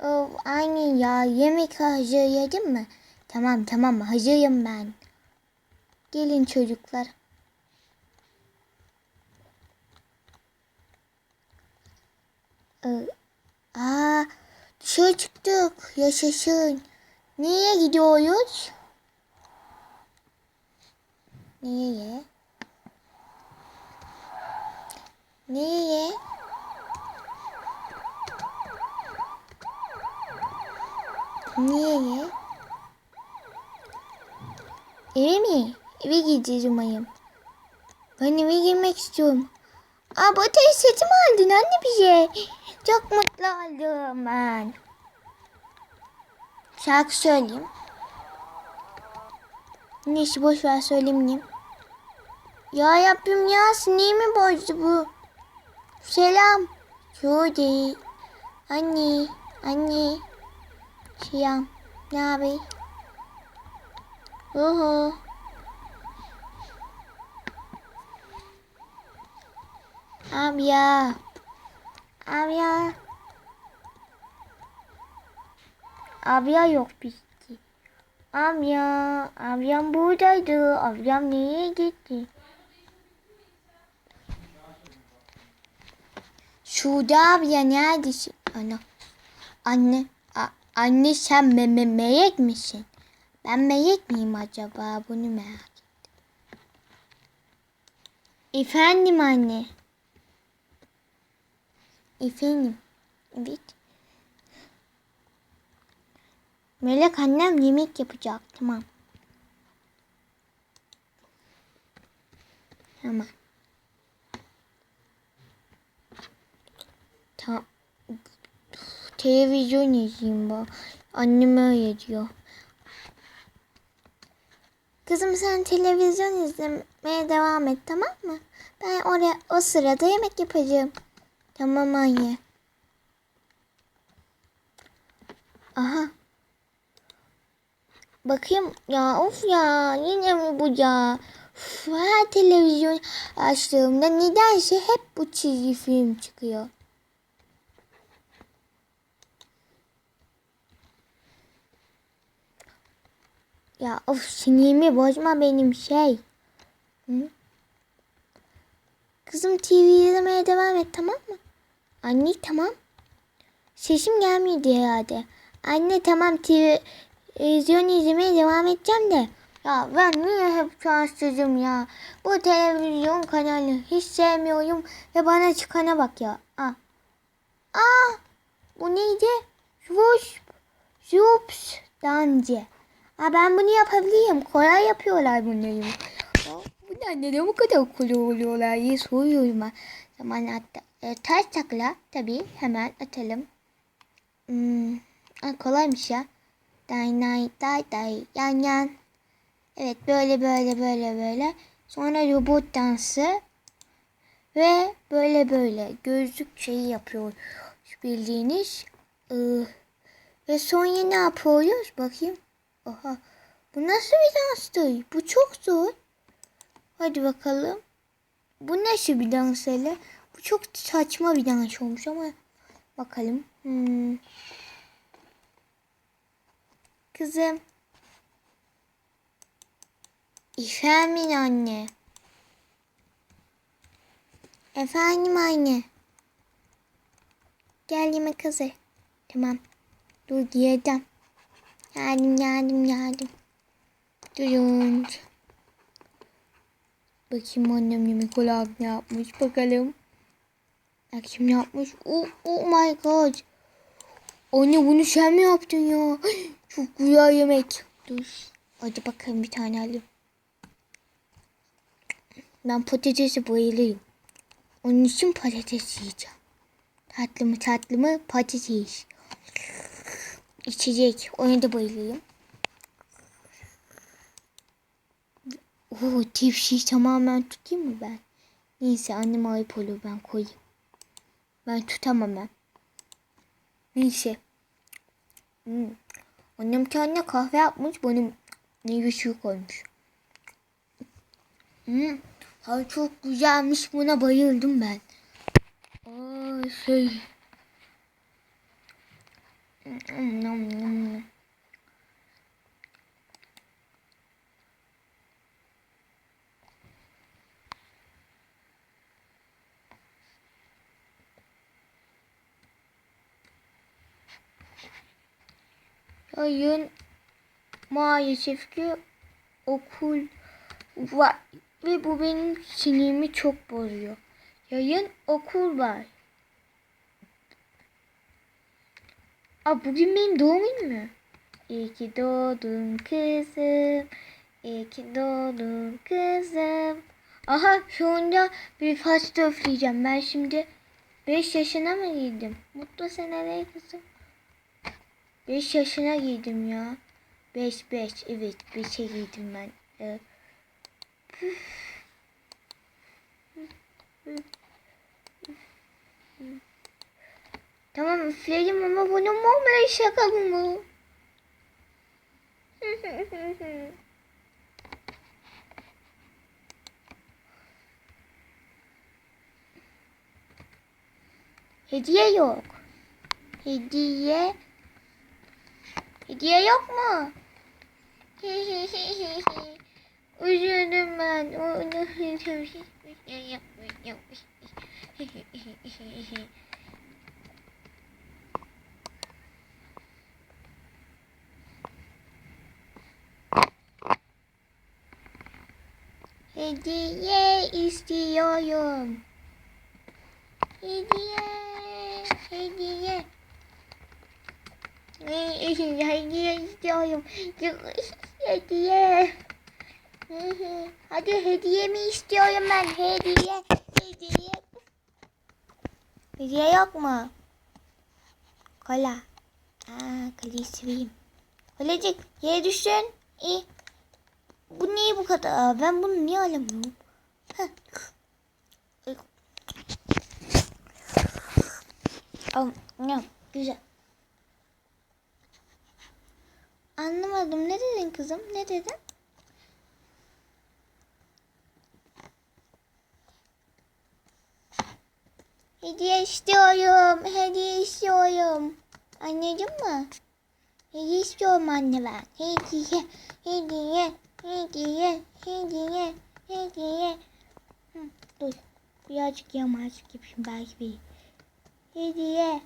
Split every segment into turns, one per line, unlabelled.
Of, aynen ya. Yemek hazır yedin mi? Tamam tamam hazırım ben. Gelin çocuklar. Ee, aa, dışarı çıktık. Yaşasın. Nereye gidiyoruz? Nereye? Nereye? Nereye? Eve mi? Eve gideceğiz umarım. Ben eve girmek istiyorum. Aa bu ateş seti mi aldın anne bize? Çok mutlu oldum ben. Şarkı söyleyeyim. Neyse boş ver söylemeyeyim. Ya yapayım ya sinirimi bozdu bu. Selam. Judy. Anne. Anne. Selam. Ne haber? Oho. Abi ya. Abi ya. Abi ya yok bitti. Abi ya. Ablam buradaydı. Ablam nereye gitti? Şurada abi ya neredesin? Ana. Anne. Anne sen me me melek misin? Ben melek miyim acaba? Bunu merak ettim. Efendim anne. Efendim. Evet. Melek annem yemek yapacak. Tamam. Tamam. Televizyon izleyeyim bak. Annem öyle diyor. Kızım sen televizyon izlemeye devam et tamam mı? Ben oraya o sırada yemek yapacağım. Tamam anne. Aha. Bakayım ya of ya yine mi bu ya? Uf, her televizyon açtığımda nedense hep bu çizgi film çıkıyor. Ya of sinirimi bozma benim şey. Hı? Kızım TV izlemeye devam et tamam mı? Anne tamam. Sesim gelmiyordu herhalde. Anne tamam televizyon izlemeye devam edeceğim de. Ya ben niye hep şanssızım ya. Bu televizyon kanalı hiç sevmiyorum ve bana çıkana bak ya. Aa. Aa. Bu neydi? Swoosh. Zoops. Dance. Aa, ben bunu yapabilirim. Kolay yapıyorlar bunları. Bunlar neden bu kadar kolay oluyorlar diye soruyorum ben. Zaman hatta e, ters takla tabii hemen atalım. Hmm, aa, kolaymış ya. Day day day day yan yan. Evet böyle böyle böyle böyle. Sonra robot dansı. Ve böyle böyle gözlük şeyi yapıyor. Bildiğiniz. Ee, ve sonra ne yapıyoruz? Bakayım. Oha. Bu nasıl bir danstı? Bu çok zor. Hadi bakalım. Bu nasıl bir dans hele? Bu çok saçma bir dans olmuş ama bakalım. Hmm. Kızım. Efendim anne. Efendim anne. Gel yemek hazır. Tamam. Dur giyeceğim. Geldim geldim geldim. Durun. Bakayım annem yemek olarak ne yapmış bakalım. Ne yapmış? Oh, oh my god. Anne bunu sen mi yaptın ya? Çok güzel yemek. Dur. Hadi bakalım bir tane alayım. Ben patatesi bayılırım. Onun için patates yiyeceğim. Tatlı mı tatlı mı patates. İçecek. Ona da bayılıyorum. Oo, tepsiyi tamamen tutayım mı ben? Neyse annem ayıp olur ben koyayım. Ben tutamam ben. Neyse. Hmm. Annem kendine kahve yapmış. Bana meyve suyu koymuş. Hmm. Tadı çok güzelmiş. Buna bayıldım ben. Aa, şey. Yayın maalesef ki okul var ve bu benim sinirimi çok bozuyor. Yayın okul var. Aa, bugün benim doğum günüm mü? İyi ki doğdun kızım. İyi ki doğdun kızım. Aha şu anda bir pasta üfleyeceğim. Ben şimdi 5 yaşına mı girdim? Mutlu seneler kızım. 5 yaşına girdim ya. 5 5 evet 5'e girdim ben. Ee, Tamam üfleyelim ama bunun normal şaka mu? Hediye yok. Hediye. Hediye yok mu? Üzüldüm ben. Hediye istiyorum. Hediye, hediye. Hediye istiyorum. Hediye. Hadi hediye mi istiyorum ben? Hediye, hediye. Hediye yok mu? Kola. Aa, kolayı seveyim. Kolacık, yere düştün. İyi. Bu niye bu kadar? Ben bunu niye alamıyorum? Heh. Al, ne? Güzel. Anlamadım. Ne dedin kızım? Ne dedin? Hediye istiyorum. Hediye istiyorum. Anladın mı? Hediye istiyorum anne ben. Hediye, hediye, hediye, hediye, hediye. Hı, dur. Birazcık yamazlık yapayım belki bir. Hediye.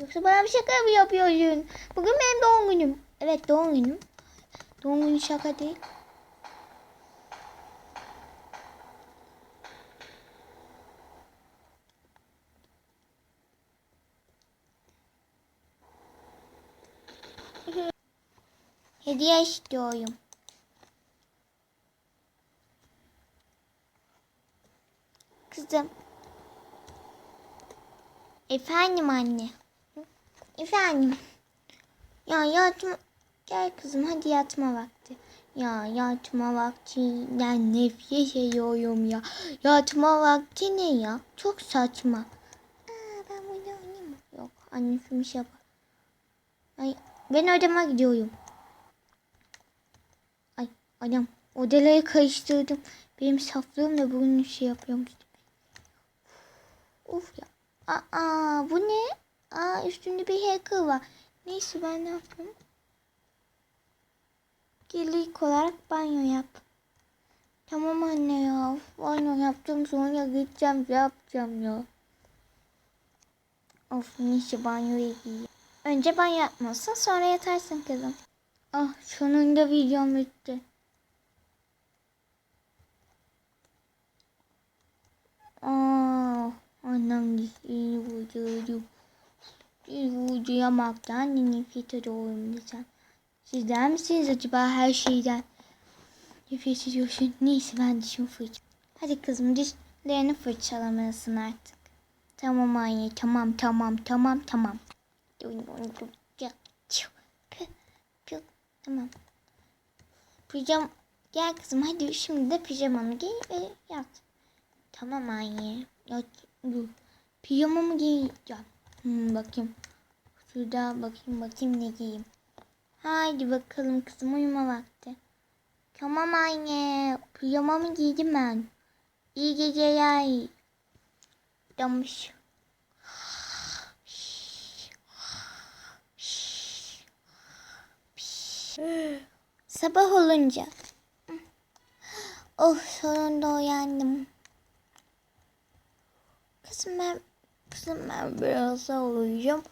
Yoksa bana bir şaka mı yapıyorsun? Bugün benim doğum günüm. Evet doğum günüm. Doğum günü şaka değil. Hediye istiyorum. Kızım. Efendim anne. Efendim. Ya yatma. Gel kızım hadi yatma vakti. Ya yatma vaktinden nefret ediyorum ya. Yatma vakti ne ya? Çok saçma. Aa, ben burada oynayayım mı? Yok annem film şey yapar. Ay, ben odama gidiyorum. Ay adam odaları karıştırdım. Benim saflığım da bugün şey yapıyorum. Of ya. Aa bu ne? Aa üstünde bir hacker var. Neyse ben ne yapayım? Gel ilk olarak banyo yap. Tamam anne ya. Banyo yaptım sonra gideceğim yapacağım ya. Of neyse banyoya giyeyim. Önce banyo yapmalısın sonra yatarsın kızım. Ah sonunda videom bitti. Aa, annem iyi vurdu. İyi vurdu yamaktan nefret ediyorum desem. Sizler misiniz acaba her şeyden? Nefret ediyorsun. Neyse ben dişimi fırçalayayım. Hadi kızım dişlerini fırçalamalısın artık. Tamam anne tamam tamam tamam tamam. Tamam. Pijam gel kızım hadi şimdi de pijamanı giy ve yat. Tamam anne. Yat. Dur. Pijama mı giyeceğim? Hmm, bakayım. Şurada bakayım bakayım ne giyeyim. Haydi bakalım kızım uyuma vakti. Tamam anne. Pijama mı giydim ben? İyi geceler. Damış. Sabah olunca. Oh sonunda uyandım. Ben, ben biraz daha uyuyacağım.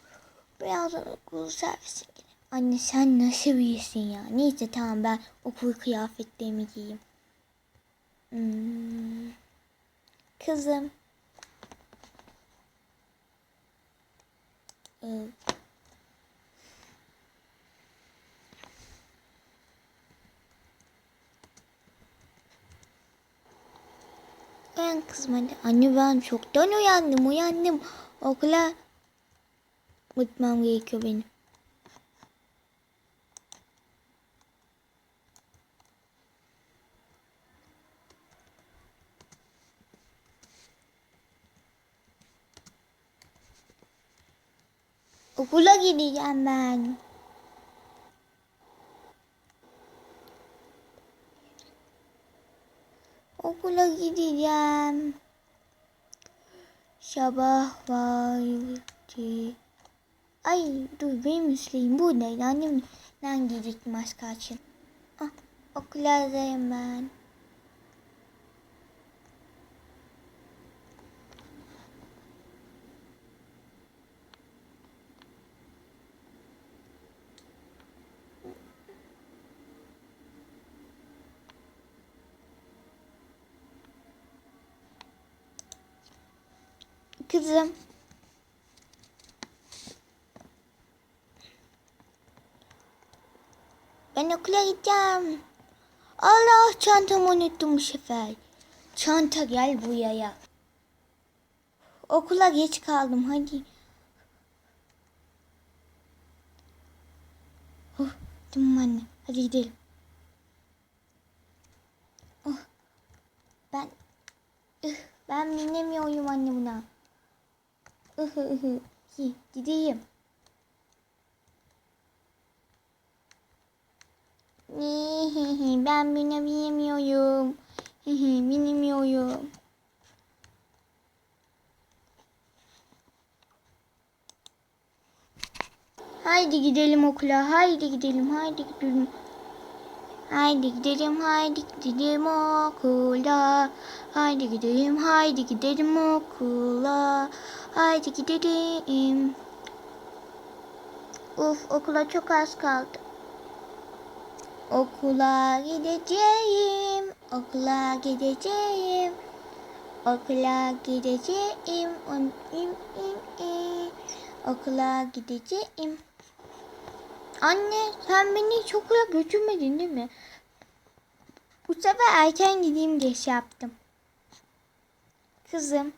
Birazdan okul servisi gelir. Anne sen nasıl birisin ya? Neyse tamam ben okul kıyafetlerimi giyeyim. Hmm. Kızım. Ee, Uyan kızım hadi. Anne ben çoktan uyandım uyandım. Okula gitmem gerekiyor benim. Okula gideceğim ben. Okula gideceğim. Sabah vakti. Ay dur benim üstleyim buradaydı. Annemden giyecektim az kaçın. Ah, okulardayım ben. Kızım. Ben okula gideceğim. Allah çantamı unuttum bu sefer. Çanta gel buraya. Okula geç kaldım hadi. Oh, tamam anne. Hadi gidelim. Oh, ben ben binemiyorum anne buna. Gideyim. Ben binemiyorum. Hihi, Binemiyorum. Haydi gidelim okula. Haydi gidelim. Haydi gidelim. Haydi gidelim. Haydi gidelim okula. Haydi gidelim. Haydi gidelim okula. Haydi gidelim. Uf okula çok az kaldı. Okula gideceğim. Okula gideceğim. Okula gideceğim. Un, im, im, im. Okula gideceğim. Anne sen beni hiç okula götürmedin değil mi? Bu sefer erken gideyim diye şey yaptım. Kızım.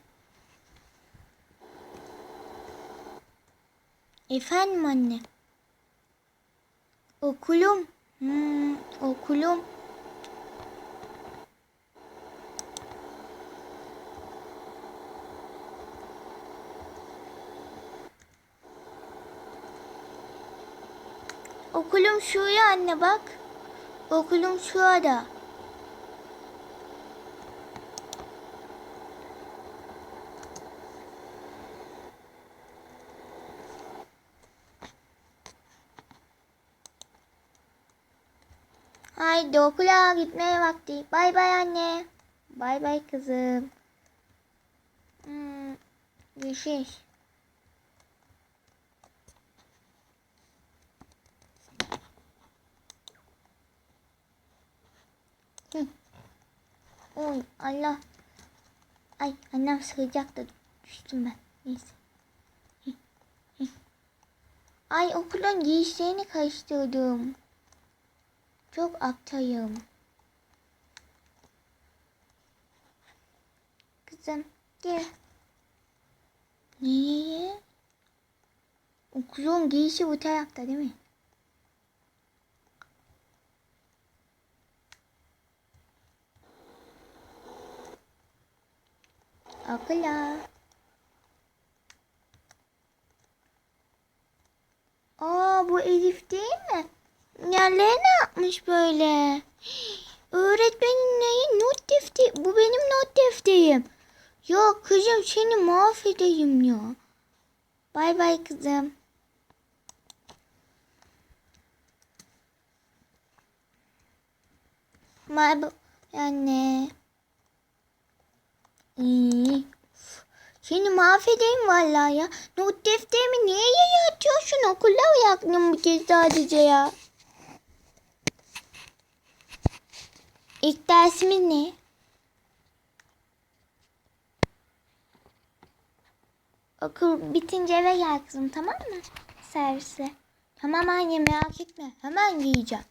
Efendim anne. Okulum. Hmm, okulum. Okulum şuraya anne bak. Okulum şurada. Haydi okula gitmeye vakti. Bay bay anne. Bay bay kızım. Hmm. Hı. Oy Allah. Ay annem sıkacak da düştüm ben. Neyse. Ay okulun giysilerini karıştırdım. Çok aptalım. Kızım gel. Niye? Okulun giysi bu tarafta değil mi? Okula. Aa bu Elif değil mi? Yerleri ne yapmış böyle? Öğretmenin neyi? Not defteri. Bu benim not defterim. Ya kızım seni mahvedeyim ya. Bay bay kızım. Merhaba anne. İyi. Seni mahvedeyim vallahi ya. Not defterimi niye yere atıyorsun? Okulda uyaktım bu kez sadece ya. İlk dersimiz ne? Okul bitince eve gel kızım tamam mı? Servise. Tamam anne merak etme. Hemen giyeceğim.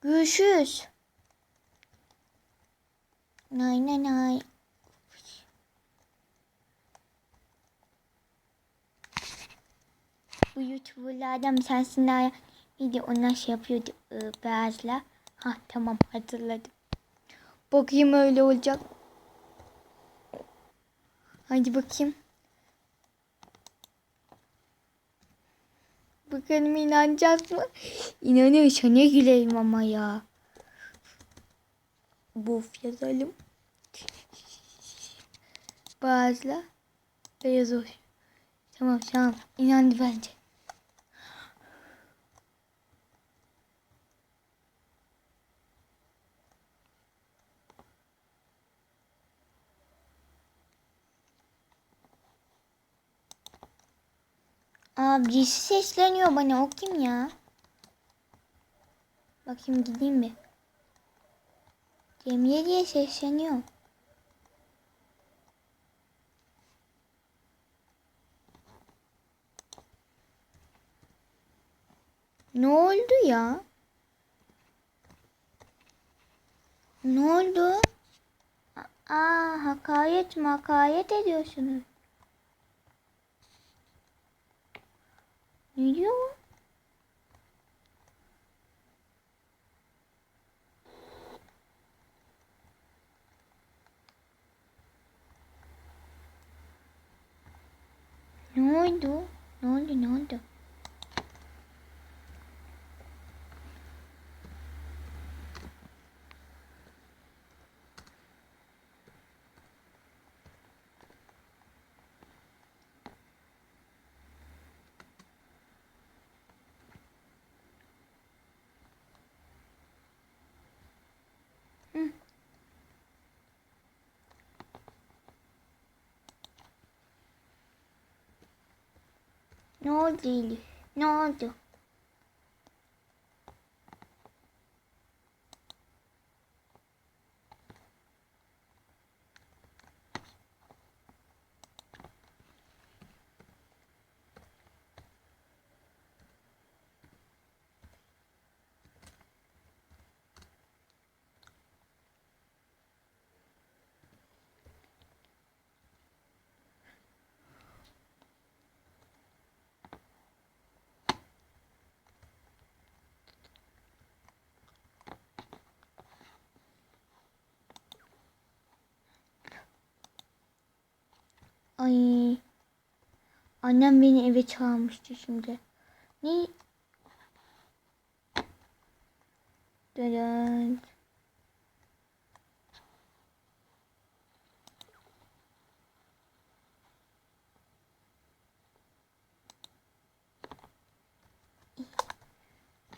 Görüşürüz. Nay nay nay. Bu YouTuber'lardan bir tanesinden neydi onlar şey yapıyordu e, beyazla. Ha tamam hatırladım. Bakayım öyle olacak. Hadi bakayım. Bakalım inanacak mı? İnanıyorsa ne güleyim ama ya. Bof yazalım. Bazla beyaz ol. Tamam tamam inandı bence. Aa birisi sesleniyor bana o kim ya? Bakayım gideyim mi? Cemile diye sesleniyor. Ne oldu ya? Ne oldu? Aa hakaret makaret ediyorsunuz. Ne diyor bu? Ne oldu? Ne oldu? Ne oldu? Ne oldu Elif? Ne oldu? Ay. Annem beni eve çağırmıştı şimdi. Ne? Dön.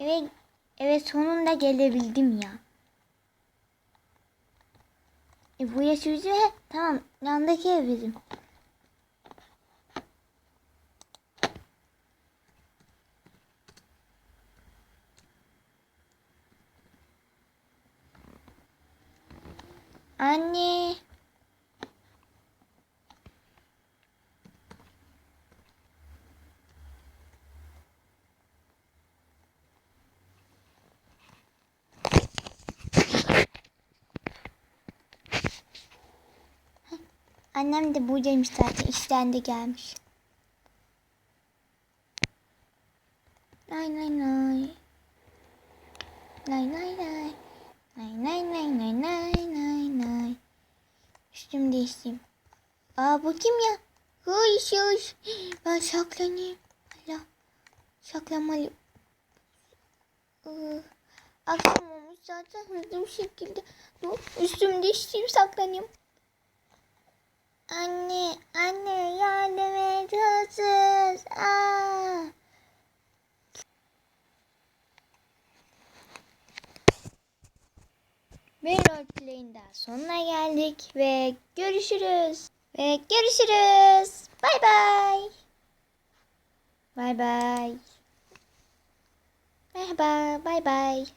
Eve, eve sonunda gelebildim ya. E bu yaş yüzü tamam yandaki ev bizim. Anne. Annem de buradaymış zaten işten de gelmiş. Nay nay nay. Nay nay nay. Nay nay nay nay nay nay nay. Üstüm değiştireyim. Kim ya? Hış hış. Ben saklanayım. Allah. Saklanmalıyım. Iı, Akşam olmuş zaten hızlı bir şekilde. Dur, Üstümü değiştireyim saklanayım. Anne, anne yardım et hırsız. Aa. Ve roleplay'in daha sonuna geldik ve görüşürüz. Ve görüşürüz. Bay bay. Bay bay. Merhaba, bay bay.